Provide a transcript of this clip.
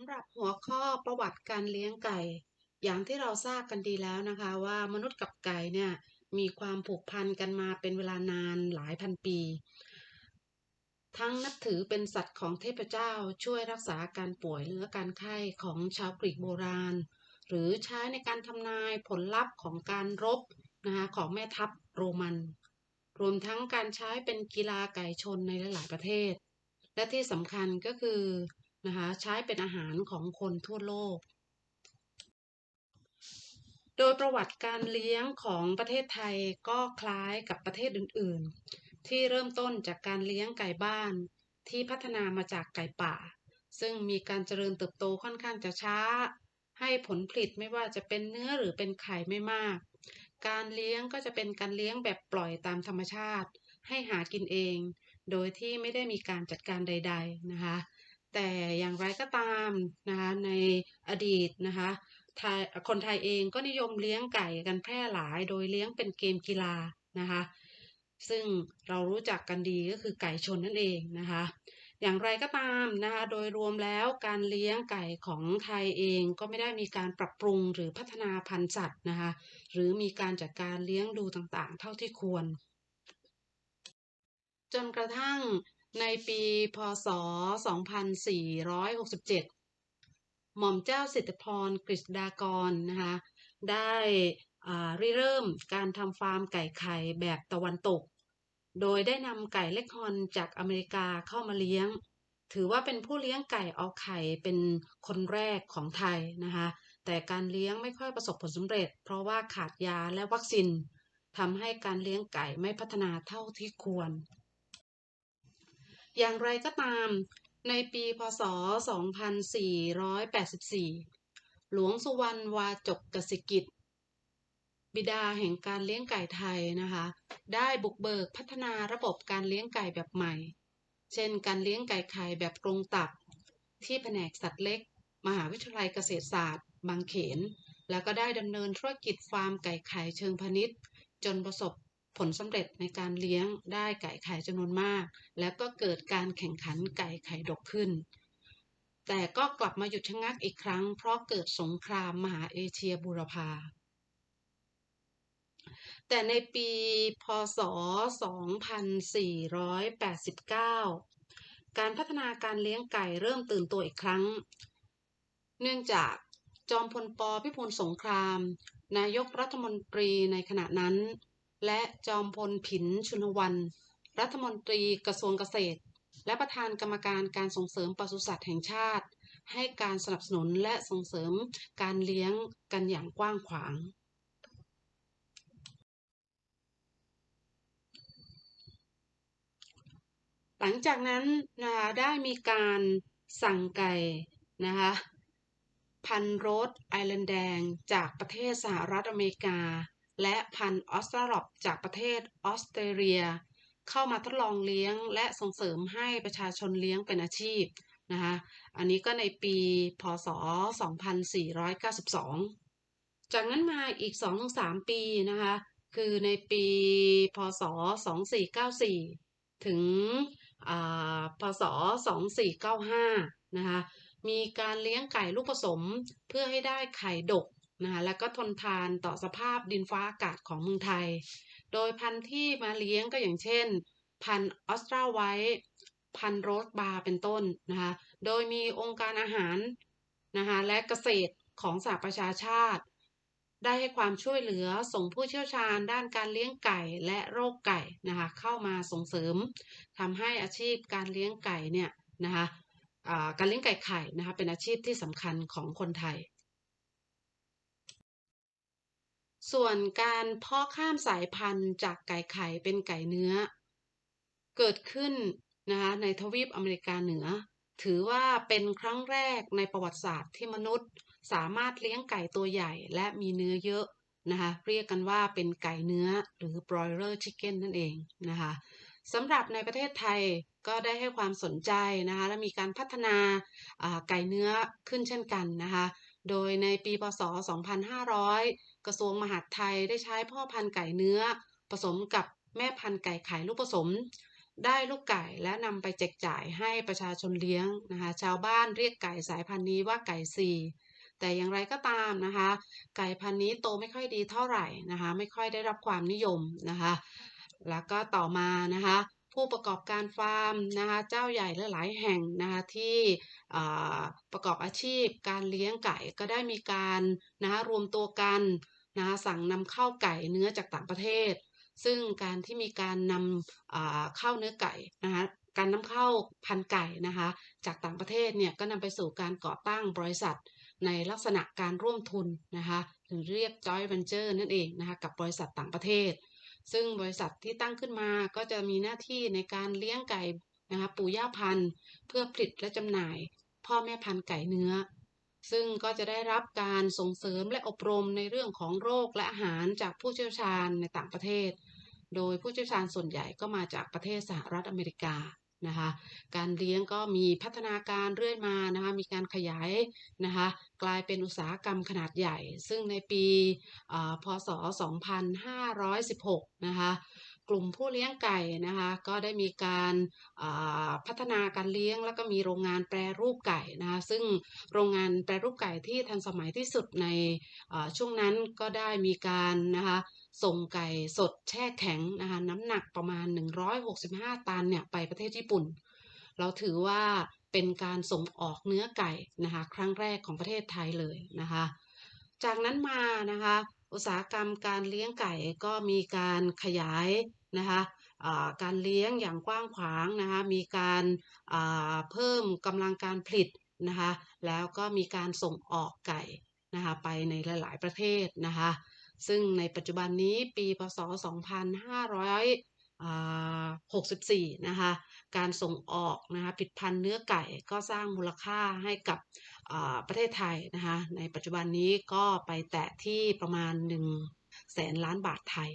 ำหรับหัวข้อประวัติการเลี้ยงไก่ อย่างที่เราทราบกันดีแล้วนะคะว่ามนุษย์กับไก่เนี่ยมีความผูกพันกันมาเป็นเวลานานหลายพันปี ทั้งนับถือเป็นสัตว์ของเทพเจ้าช่วยรักษาการป่วยหรือการไข้ของชาวกรีกโบราณ หรือใช้ในการทำนายผลลัพธ์ของการรบนะคะของแม่ทัพโรมัน รวมทั้งการใช้เป็นกีฬาไก่ชนในหลาย ๆ ประเทศ และที่สำคัญก็คือ นะคะใช้เป็นอาหารของคนทั่วโลก โดยประวัติการเลี้ยงของประเทศไทยก็คล้ายกับประเทศอื่น ๆ ที่เริ่มต้นจากการเลี้ยงไก่บ้าน ที่พัฒนามาจากไก่ป่า ซึ่งมีการเจริญเติบโตค่อนข้างจะช้า ให้ผลผลิตไม่ว่าจะเป็นเนื้อหรือเป็นไข่ไม่มาก การเลี้ยงก็จะเป็นการเลี้ยงแบบปล่อยตามธรรมชาติ ให้หากินเอง โดยที่ไม่ได้มีการจัดการใด ๆนะคะ แต่อย่างไรก็ตามนะคะในอดีตนะคะไทยคนไทยเองก็นิยมเลี้ยงไก่กันแพร่หลาย โดยเลี้ยงเป็นเกมกีฬานะคะซึ่งเรารู้จักกันดีก็คือไก่ชนนั่นเองนะคะอย่างไรก็ตามนะคะโดยรวมแล้วการเลี้ยงไก่ของไทยเองก็ไม่ได้มีการปรับปรุงหรือพัฒนาพันธุ์สัตว์นะคะหรือมีการจัดการเลี้ยงดูต่างๆ เท่าที่ควร จนกระทั่ง ในปีพศ 2467 หม่อมเจ้าสิทธิพรกฤษดากรนะคะได้ริเริ่มการทำฟาร์มไก่ไข่แบบตะวันตก โดยได้นำไก่เล็กฮอนจากอเมริกาเข้ามาเลี้ยง ถือว่าเป็นผู้เลี้ยงไก่เอาไข่เป็นคนแรกของไทยนะคะแต่การเลี้ยงไม่ค่อยประสบผลสำเร็จ เพราะว่าขาดยาและวัคซีนทำให้การเลี้ยงไก่ไม่พัฒนาเท่าที่ควร อย่างไรก็ตามในปีพศ 2484 หลวงสุวรรณวาจกกสิกิจ บิดาแห่งการเลี้ยงไก่ไทยนะคะ ได้บุกเบิกพัฒนาระบบการเลี้ยงไก่แบบใหม่ เช่นการเลี้ยงไก่ไข่แบบกรงตับ ที่แผนกสัตว์เล็ก มหาวิทยาลัยเกษตรศาสตร์ บางเขน แล้วก็ได้ดำเนินธุรกิจฟาร์มไก่ไข่เชิงพาณิชย์ จนประสบ ผลสำเร็จในการเลี้ยงได้ไก่ไข่จำนวนมาก แล้วก็เกิดการแข่งขันไก่ไข่ดกขึ้น แต่ก็กลับมาหยุดชะงักอีกครั้ง เพราะเกิดสงครามมหาเอเชียบูรพาแต่ในปีพศ 2489 การพัฒนาการเลี้ยงไก่เริ่มตื่นตัวอีกครั้ง เนื่องจากจอมพลปพิบูลสงคราม นายกรัฐมนตรีในขณะนั้น และจอมพลผินชุนวัน รัฐมนตรีกระทรวงเกษตร และประธานกรรมการการส่งเสริมปศุสัตว์แห่งชาติ ให้การสนับสนุนและส่งเสริมการเลี้ยงกันอย่างกว้างขวาง หลังจากนั้นนะคะได้มีการสั่งไก่นะคะพันโรสไอแลนด์แดงจากประเทศสหรัฐอเมริกา และพันธุ์ออสตราลอปจากประเทศออสเตรเลีย เข้ามาทดลองเลี้ยงและส่งเสริมให้ประชาชนเลี้ยงเป็นอาชีพนะคะอันนี้ก็ในปีพศ 2492 จากนั้นมาอีก 2-3 ปีนะคะคือในปีพศ 2494 ถึงพศ 2495 นะคะมีการเลี้ยงไก่ลูกผสมเพื่อให้ได้ไข่ดก นะคะและก็ทนทานต่อสภาพดินฟ้าอากาศของเมืองไทย โดยพันธุ์ที่มาเลี้ยงก็อย่างเช่น พันธุ์ออสตราไวท์พันธุ์โรสบาร์เป็นต้นนะคะโดยมีองค์การอาหารนะคะและเกษตรของสหประชาชาติ ได้ให้ความช่วยเหลือส่งผู้เชี่ยวชาญด้านการเลี้ยงไก่และโรคไก่นะคะเข้ามาส่งเสริมทำให้อาชีพการเลี้ยงไก่เนี่ยนะคะการเลี้ยงไก่ไข่นะคะเป็นอาชีพที่สำคัญของคนไทย ส่วนการเพาะข้ามสายพันธุ์จากไก่ไข่เป็นไก่เนื้อ เกิดขึ้นนะคะในทวีปอเมริกาเหนือ ถือว่าเป็นครั้งแรกในประวัติศาสตร์ที่มนุษย์สามารถเลี้ยงไก่ตัวใหญ่และมีเนื้อเยอะนะคะเรียกกันว่าเป็นไก่เนื้อหรือ broiler chicken นั่นเองนะคะสำหรับในประเทศไทยก็ได้ให้ความสนใจนะคะและมีการพัฒนาไก่เนื้อขึ้นเช่นกันนะคะโดยในปีพศ 2500 กระทรวงมหาดไทยได้ใช้พ่อพันธุ์ไก่เนื้อ ผสมกับแม่พันธุ์ไก่ไข่ลูกผสม ได้ลูกไก่และนำไปแจกจ่ายให้ประชาชนเลี้ยงนะคะชาวบ้านเรียกไก่สายพันธุ์นี้ว่าไก่ซีแต่อย่างไรก็ตามนะคะ ไก่พันธุ์นี้โตไม่ค่อยดีเท่าไหร่นะคะ ไม่ค่อยได้รับความนิยมนะคะ แล้วก็ต่อมานะคะ ผู้ประกอบการฟาร์มนะคะเจ้าใหญ่หลายแห่งนะคะที่ประกอบอาชีพการเลี้ยงไก่ก็ได้มีการนะคะรวมตัวกันนะคะสั่งนำเข้าไก่เนื้อจากต่างประเทศ ซึ่งการที่มีการนำเข้าเนื้อไก่นะคะการนำเข้าพันไก่นะคะจากต่างประเทศเนี่ยก็นำไปสู่การก่อตั้งบริษัทในลักษณะการร่วมทุนนะคะหรือเรียก joint venture นั่นเองนะคะกับบริษัทต่างประเทศ ซึ่งบริษัทที่ตั้งขึ้นมาก็จะมีหน้าที่ในการเลี้ยงไก่นะคะปู่ย่าพันธุ์ เพื่อผลิตและจำหน่าย พ่อแม่พันธุ์ไก่เนื้อ ซึ่งก็จะได้รับการส่งเสริมและอบรมในเรื่องของโรคและอาหารจากผู้เชี่ยวชาญในต่างประเทศ โดยผู้เชี่ยวชาญส่วนใหญ่ก็มาจากประเทศสหรัฐอเมริกา นะคะการเลี้ยงก็มีพัฒนาการเรื่อยมานะคะมีการขยายนะคะกลายเป็นอุตสาหกรรมขนาดใหญ่ ซึ่งในปีพศ 2516 นะคะ กลุ่มผู้เลี้ยงไก่นะคะก็ได้มีการพัฒนาการเลี้ยง แล้วก็มีโรงงานแปรรูปไก่นะคะซึ่งโรงงานแปรรูปไก่ที่ทันสมัยที่สุดในช่วงนั้นก็ได้มีการนะคะส่งไก่สดแช่แข็งนะคะน้ำหนักประมาณ 165 ตันเนี่ยไปประเทศญี่ปุ่น เราถือว่าเป็นการส่งออกเนื้อไก่นะคะครั้งแรกของประเทศไทยเลยนะคะจากนั้นมานะคะอุตสาหกรรมการเลี้ยงไก่ก็มีการขยาย นะคะการเลี้ยงอย่างกว้างขวางนะคะมีการเพิ่มกำลังการผลิตนะคะแล้วก็มีการส่งออกไก่นะคะไปในหลาย ๆ ประเทศนะคะซึ่งในปัจจุบันนี้ปีพศ 2564 นะคะการส่งออกนะคะผลิตภัณฑ์เนื้อไก่ก็สร้างมูลค่าให้กับประเทศไทยนะคะในปัจจุบันนี้ก็ไปแตะที่ประมาณ 1 แสนล้านบาทไทย